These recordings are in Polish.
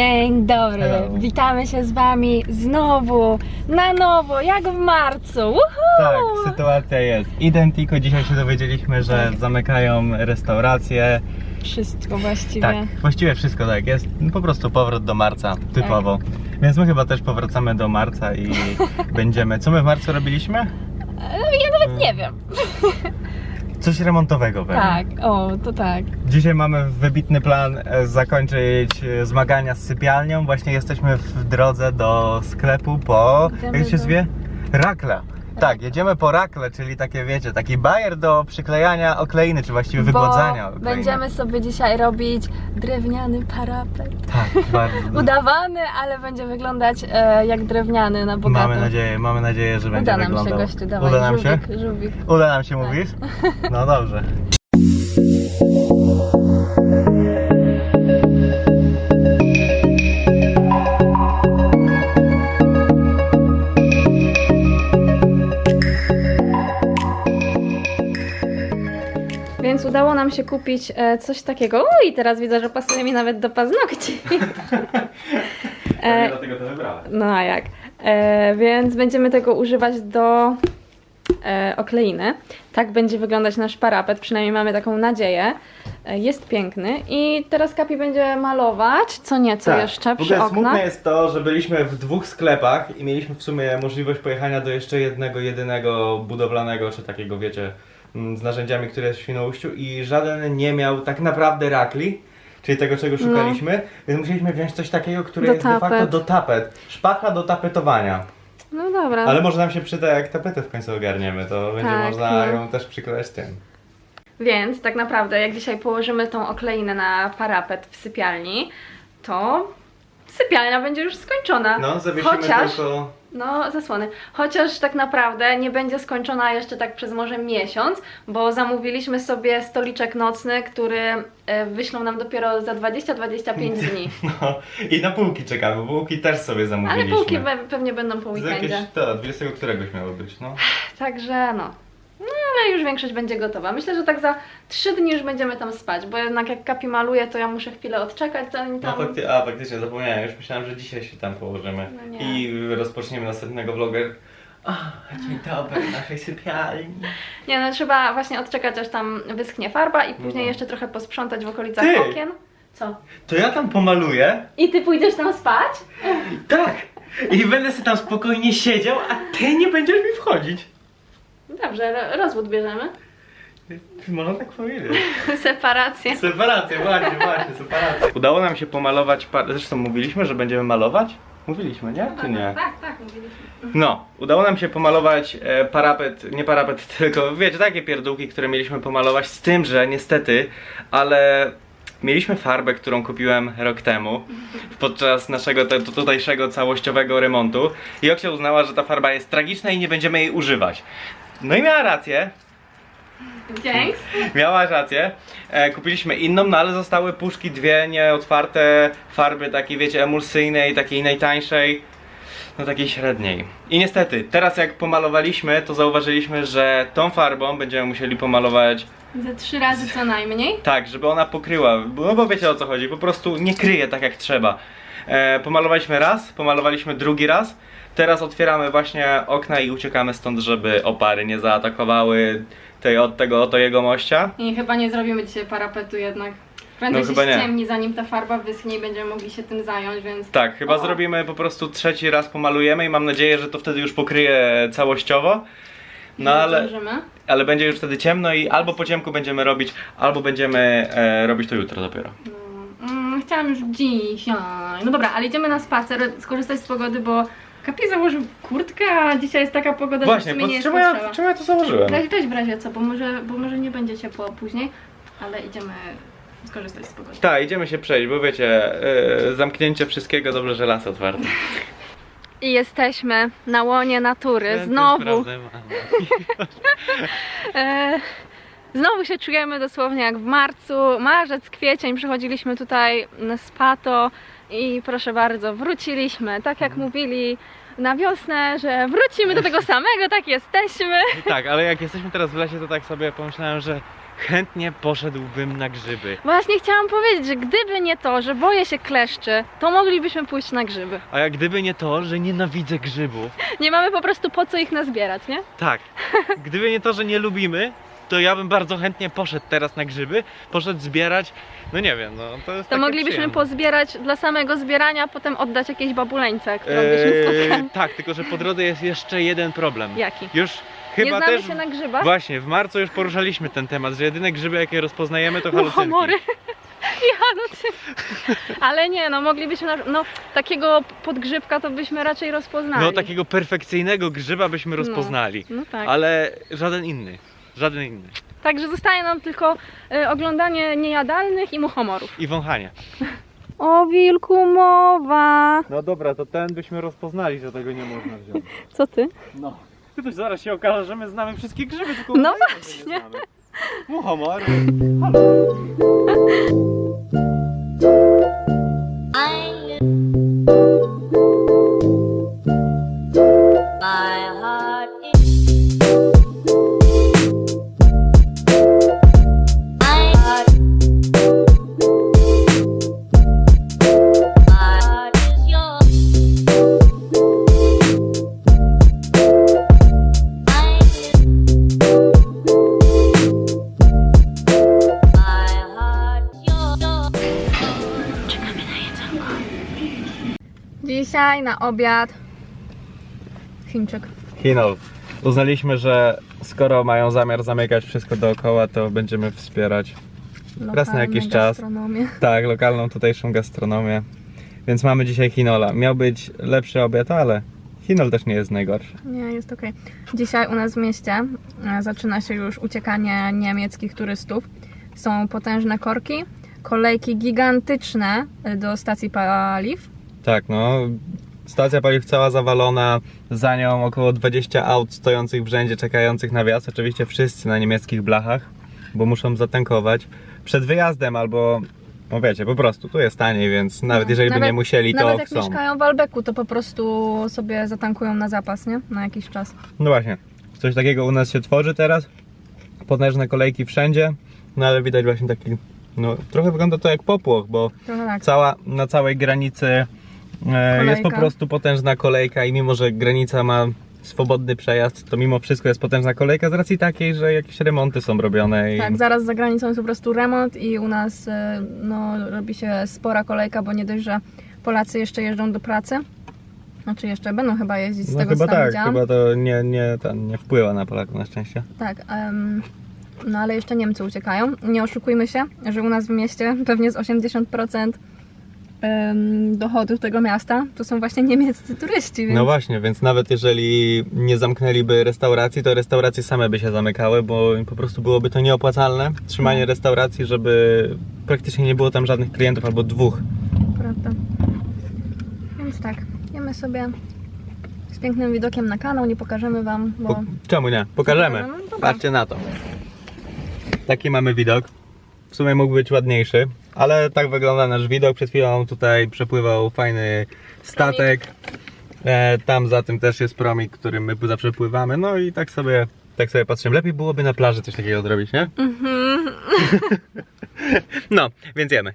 Dzień dobry, Hello. witamy się z Wami znowu, na nowo, jak w marcu. Woohoo! Tak, sytuacja jest identiko. Dzisiaj się dowiedzieliśmy, że Tak. zamykają restauracje. Wszystko właściwie. Tak, właściwie wszystko tak jest. Po prostu powrót do marca, typowo. Więc my chyba też powracamy do marca i będziemy. Co my w marcu robiliśmy? E, Ja nawet nie wiem. Coś remontowego pewnie. Tak, o, to tak. Dzisiaj mamy wybitny plan e, zakończyć e, zmagania z sypialnią. Właśnie jesteśmy w drodze do sklepu po. Idziemy jak się do- zwie? Rakla. Tak, jedziemy po rakle, czyli takie wiecie, taki bajer do przyklejania okleiny, czy właściwie wygładzania Bo okleiny. będziemy sobie dzisiaj robić drewniany parapet. Tak, bardzo. Udawany, ale będzie wyglądać e, jak drewniany na bogato. Mamy nadzieję, mamy nadzieję, że będzie Uda nam wyglądał. się gościu, dawaj, Uda nam się? żółwik, żółwik. Uda nam się, mówisz? No dobrze. Udało nam się kupić e, coś takiego. O, i teraz widzę, że pasuje mi nawet do paznokci. E, dlatego to wybrałem. No a jak? E, więc będziemy tego używać do e, okleiny. Tak będzie wyglądać nasz parapet, przynajmniej mamy taką nadzieję. E, jest piękny i teraz Kapi będzie malować co nieco jeszcze Tak. w przy ogóle smutne jest to, że byliśmy w dwóch sklepach i mieliśmy w sumie możliwość pojechania do jeszcze jednego, jedynego budowlanego, czy takiego wiecie, z narzędziami, które jest w Świnoujściu i żaden nie miał tak naprawdę rakli, czyli tego czego szukaliśmy, więc musieliśmy wziąć coś takiego, które Do jest de facto tapet. do tapet. Szpachla do tapetowania. No dobra. Ale może nam się przyda, jak tapetę w końcu ogarniemy, to będzie Tak, można no. ją też przyklejać tym. Więc tak naprawdę, jak dzisiaj położymy tą okleinę na parapet w sypialni, to sypialnia będzie już skończona. No, zawiesimy Chociaż, tylko... no zasłony, chociaż tak naprawdę nie będzie skończona jeszcze tak przez może miesiąc, bo zamówiliśmy sobie stoliczek nocny, który e, wyślą nam dopiero za 20-25 dni. No, i na półki czekamy, bo półki też sobie Ale zamówiliśmy. półki pe- pewnie będą po Z weekendzie. jakieś, to, 20 któregoś miało być, no. Także no. No ale już większość będzie gotowa. Myślę, że tak za 3 dni już będziemy tam spać, bo jednak jak Kapi maluje, to ja muszę chwilę odczekać, zanim No tam... fakty, a faktycznie zapomniałem, już myślałem, że dzisiaj się tam położymy No i rozpoczniemy następnego vloga. Dzień dobry w naszej sypialni. Nie no, trzeba właśnie odczekać aż tam wyschnie farba i później No. jeszcze trochę posprzątać w okolicach Ty! okien. Co? To ja tam pomaluję, I ty pójdziesz tam spać? tak, i będę sobie tam spokojnie siedział, a ty nie będziesz mi wchodzić. Dobrze, ro- rozwód bierzemy. Można tak powiedzieć. Separację. Separacja, właśnie, właśnie, separacja. Udało nam się pomalować, par... zresztą mówiliśmy, że będziemy malować? Mówiliśmy, nie? Czy nie? Tak, tak, mówiliśmy. No, udało nam się pomalować e, parapet, nie parapet, tylko wiecie, takie pierdółki, które mieliśmy pomalować, z tym, że niestety, ale mieliśmy farbę, którą kupiłem rok temu podczas naszego te, tutejszego całościowego remontu i Oksia uznała, że ta farba jest tragiczna i nie będziemy jej używać. No i miała rację, Dzięki. Miałaś rację. E, kupiliśmy inną, no ale zostały puszki dwie nieotwarte farby takiej wiecie emulsyjnej, takiej najtańszej, no takiej średniej. I niestety, teraz jak pomalowaliśmy, to zauważyliśmy, że tą farbą będziemy musieli pomalować Ze trzy razy co najmniej. tak, żeby ona pokryła, no bo wiecie o co chodzi, po prostu nie kryje tak jak trzeba. E, pomalowaliśmy raz, pomalowaliśmy drugi raz, teraz otwieramy właśnie okna i uciekamy stąd, żeby opary nie zaatakowały tej, od tego oto jego mościa. I chyba nie zrobimy dzisiaj parapetu jednak. Prędzej No się chyba nie. ściemni, zanim ta farba wyschnie i będziemy mogli się tym zająć, więc... Tak, chyba O. zrobimy po prostu trzeci raz pomalujemy i mam nadzieję, że to wtedy już pokryje całościowo. No ale, Zdążymy. ale będzie już wtedy ciemno i albo po ciemku będziemy robić, albo będziemy e, robić to jutro dopiero. Mm, chciałam już dzisiaj. No dobra, ale idziemy na spacer, skorzystać z pogody, bo Kapi założył kurtkę, a dzisiaj jest taka pogoda, Właśnie, że w sumie bo nie jest czemu ja, potrzeba. czemu ja to założyłem? Weź, weź w razie co, bo może, bo może nie będzie ciepło później, ale idziemy skorzystać z pogody. Tak, idziemy się przejść, bo wiecie, e, zamknięcie wszystkiego, dobrze, że las otwarty. I jesteśmy na łonie natury, znowu. E, znowu się czujemy dosłownie jak w marcu, marzec, kwiecień, przychodziliśmy tutaj z Pato i proszę bardzo, wróciliśmy, tak jak mówili na wiosnę, że wrócimy do tego samego, tak jesteśmy. Tak, ale jak jesteśmy teraz w lesie, to tak sobie pomyślałem, że chętnie poszedłbym na grzyby. Właśnie chciałam powiedzieć, że gdyby nie to, że boję się kleszczy, to moglibyśmy pójść na grzyby. A jak gdyby nie to, że nienawidzę grzybów, Nie mamy po prostu po co ich nazbierać, nie? tak, gdyby nie to, że nie lubimy, to ja bym bardzo chętnie poszedł teraz na grzyby, poszedł zbierać, no nie wiem, no to jest To takie moglibyśmy przyjemne. pozbierać dla samego zbierania, potem oddać jakiejś babuleńce, którą byśmy Eee, spotkali. tak, tylko że po drodze jest jeszcze jeden problem. Jaki? Już Nie chyba znamy też się na grzybach? Właśnie, w marcu już poruszaliśmy ten temat, że jedyne grzyby jakie rozpoznajemy to halucynki. Muchomory. I halucynki. Ale nie, no moglibyśmy, na- no takiego podgrzybka to byśmy raczej rozpoznali. No takiego perfekcyjnego grzyba byśmy rozpoznali, No tak. ale żaden inny. Żaden inny. Także zostaje nam tylko y, oglądanie niejadalnych i muchomorów. I wąchanie. O wilku mowa. No dobra, to ten byśmy rozpoznali, że tego nie można wziąć. Co ty? No. Ty zaraz się okaże, że my znamy wszystkie grzyby, tylko No właśnie. Nie znamy. Muchomory. My Dzisiaj na obiad Chińczyk. Hinol. Uznaliśmy, że skoro mają zamiar zamykać wszystko dookoła, to będziemy wspierać Raz na jakiś czas. gastronomię. tak, lokalną tutejszą gastronomię. Więc mamy dzisiaj Hinola. Miał być lepszy obiad, ale Hinol też nie jest najgorszy. Nie, jest okej. Dzisiaj u nas w mieście e, zaczyna się już uciekanie niemieckich turystów. Są potężne korki, kolejki gigantyczne e, do stacji paliw. Tak, no. Stacja paliw cała zawalona, za nią około 20 aut stojących w rzędzie, czekających na wjazd. Oczywiście wszyscy na niemieckich blachach, bo muszą zatankować przed wyjazdem albo, no wiecie, po prostu tu jest taniej, więc nawet No, jeżeli by nawet- nie musieli, to Nawet jak chcą. mieszkają w Albeku, to po prostu sobie zatankują na zapas, nie? Na jakiś czas. No właśnie, coś takiego u nas się tworzy teraz. Potężne kolejki wszędzie, no ale widać właśnie taki, no trochę wygląda to jak popłoch, bo tak. cała, na całej granicy e, jest po Kolejka. prostu potężna kolejka i mimo, że granica ma swobodny przejazd, to mimo wszystko jest potężna kolejka z racji takiej, że jakieś remonty są robione i Tak, zaraz za granicą jest po prostu remont i u nas e, no, robi się spora kolejka, bo nie dość, że Polacy jeszcze jeżdżą do pracy. Znaczy jeszcze będą chyba jeździć z no tego chyba co tak, widziałam. chyba to nie, nie, ten, nie wpływa na Polaków na szczęście. Tak, em, no ale jeszcze Niemcy uciekają. Nie oszukujmy się, że u nas w mieście pewnie z 80% em, dochodów tego miasta to są właśnie niemieccy turyści, więc No właśnie, więc nawet jeżeli nie zamknęliby restauracji, to restauracje same by się zamykały, bo po prostu byłoby to nieopłacalne. Trzymanie No. restauracji, żeby praktycznie nie było tam żadnych klientów albo dwóch. prawda. Więc tak, jemy sobie z pięknym widokiem na kanał, nie pokażemy wam, bo Po, czemu nie? Pokażemy. Pokażemy? Dobra. Patrzcie na to. Taki mamy widok. W sumie mógł być ładniejszy, ale tak wygląda nasz widok. Przed chwilą tutaj przepływał fajny statek. E, tam za tym też jest promik, którym my zawsze pływamy. No i tak sobie, tak sobie patrzymy. Lepiej byłoby na plaży coś takiego zrobić, nie? Mhm. No, więc jemy.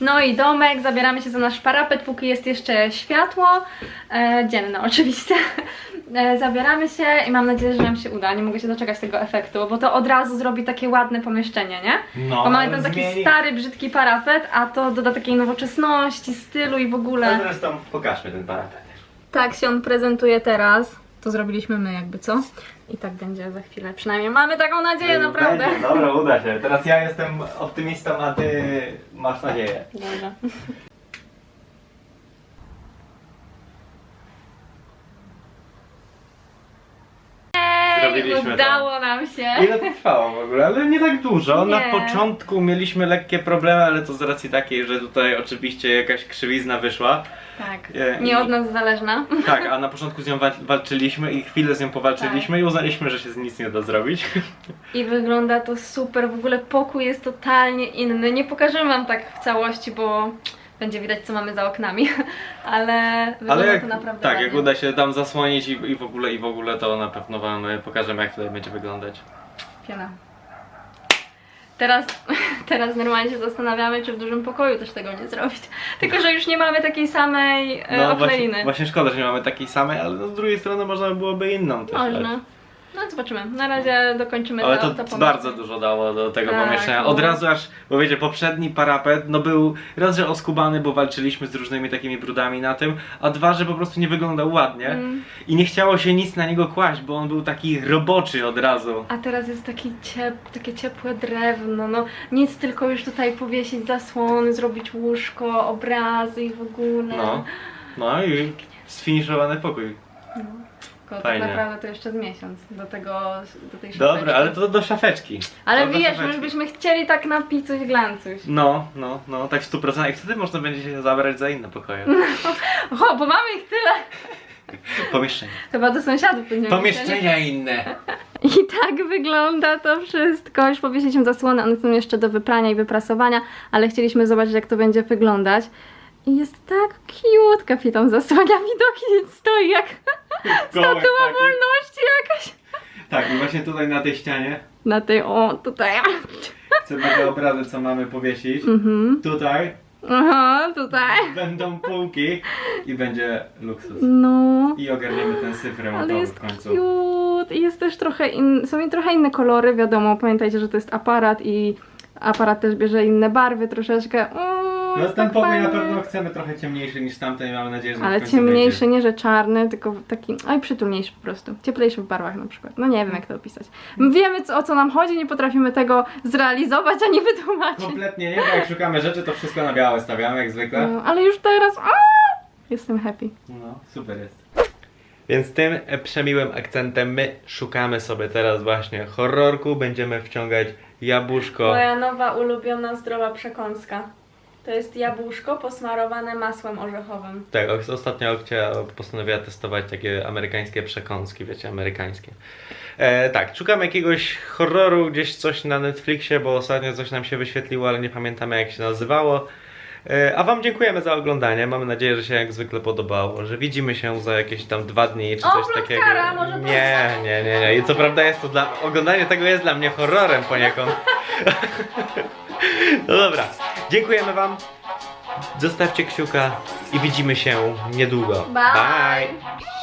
No i domek, zabieramy się za nasz parapet, póki jest jeszcze światło, e, dzienne oczywiście. E, zabieramy się i mam nadzieję, że nam się uda. Nie mogę się doczekać tego efektu, bo to od razu zrobi takie ładne pomieszczenie, nie? No, bo mamy tam taki stary, brzydki parapet, a to doda takiej nowoczesności, stylu i w ogóle. Zresztą pokażmy ten parapet. Tak się on prezentuje teraz. To zrobiliśmy my jakby, co? I tak będzie za chwilę. Przynajmniej mamy taką nadzieję, naprawdę. Będzie, dobra, uda się. Teraz ja jestem optymistą, a ty masz nadzieję. Dobrze. To. udało nam się. Ile to trwało w ogóle? Ale nie tak dużo. Na Nie. początku mieliśmy lekkie problemy, ale to z racji takiej, że tutaj oczywiście jakaś krzywizna wyszła. Tak. Nie i- od nas zależna. Tak, a na początku z nią wal- walczyliśmy i chwilę z nią powalczyliśmy Tak. i uznaliśmy, że się z nic nie da zrobić. I wygląda to super. W ogóle pokój jest totalnie inny. Nie pokażemy wam tak w całości, bo będzie widać co mamy za oknami. Ale wygląda Ale jak, to naprawdę tak, ładnie. jak uda się tam zasłonić i, i w ogóle i w ogóle to na pewno wam e, pokażemy jak tutaj będzie wyglądać. Piona. Teraz, teraz normalnie się zastanawiamy, czy w dużym pokoju też tego nie zrobić. Tylko, że już nie mamy takiej samej e, No okleiny. właśnie, właśnie szkoda, że nie mamy takiej samej, ale no, z drugiej strony można byłoby inną też dać. No zobaczymy. Na razie dokończymy Ale to, to, to bardzo dużo dało do tego Tak, pomieszczenia. no. Od razu aż, bo wiecie, poprzedni parapet, no był raz, że oskubany, bo walczyliśmy z różnymi takimi brudami na tym, a dwa, że po prostu nie wyglądał ładnie Mm. i nie chciało się nic na niego kłaść, bo on był taki roboczy od razu. A teraz jest taki ciep, takie ciepłe drewno, no nic tylko już tutaj powiesić zasłony, zrobić łóżko, obrazy i w ogóle. No, no i sfiniszowany pokój. Tylko fajnie. tak naprawdę to jeszcze z miesiąc do tego, do tej szafeczki. Dobra, ale to do szafeczki. Ale To do wiesz, my szafeczki. byśmy chcieli tak na picuś glancuś. No, no, no, tak w 100%. I wtedy można będzie się zabrać za inne pokoje. O, bo mamy ich tyle! Pomieszczenia. Chyba do sąsiadów będziemy Pomieszczenia inne. I tak wygląda to wszystko. Już powiesiliśmy zasłony, one są jeszcze do wyprania i wyprasowania, ale chcieliśmy zobaczyć, jak to będzie wyglądać. I jest tak cute, kapitan zasłania widoki, stoi jak statua taki. wolności jakaś. Tak, i właśnie tutaj na tej ścianie Na tej, o, tutaj. chcemy te obrazy, co mamy powiesić. Mhm. Tutaj Aha, tutaj. będą półki i będzie luksus. No. I ogarniemy ten syf Ale remontowy jest w końcu. cute i jest też trochę in... są i trochę inne kolory, wiadomo, pamiętajcie, że to jest aparat i aparat też bierze inne barwy troszeczkę. Mm, No jest ten tak pokój fajnie. na pewno chcemy trochę ciemniejszy niż tamten i mamy nadzieję, że w Ale końcu ciemniejszy, nie że czarny, tylko taki, oj przytulniejszy po prostu. Cieplejszy w barwach na przykład. No nie wiem jak to opisać. Wiemy co, o co nam chodzi, nie potrafimy tego zrealizować ani wytłumaczyć. Kompletnie nie, bo jak szukamy rzeczy, to wszystko na białe stawiamy jak zwykle. No, ale już teraz a, jestem happy. No, super jest. Więc tym e, przemiłym akcentem my szukamy sobie teraz właśnie horrorku, będziemy wciągać jabłuszko. Moja nowa ulubiona zdrowa przekąska. To jest jabłuszko posmarowane masłem orzechowym. Tak, os- ostatnio Okcia postanowiła testować takie amerykańskie przekąski, wiecie, amerykańskie. E, tak, szukam jakiegoś horroru, gdzieś coś na Netflixie, bo ostatnio coś nam się wyświetliło, ale nie pamiętamy jak się nazywało. E, a Wam dziękujemy za oglądanie. Mamy nadzieję, że się jak zwykle podobało, że widzimy się za jakieś tam dwa dni czy O, coś takiego. plotkara, może Nie, nie, nie, nie. I co prawda jest to dla. Oglądanie tego jest dla mnie horrorem poniekąd. no dobra, dziękujemy Wam. Zostawcie kciuka i widzimy się niedługo. Bye. Bye.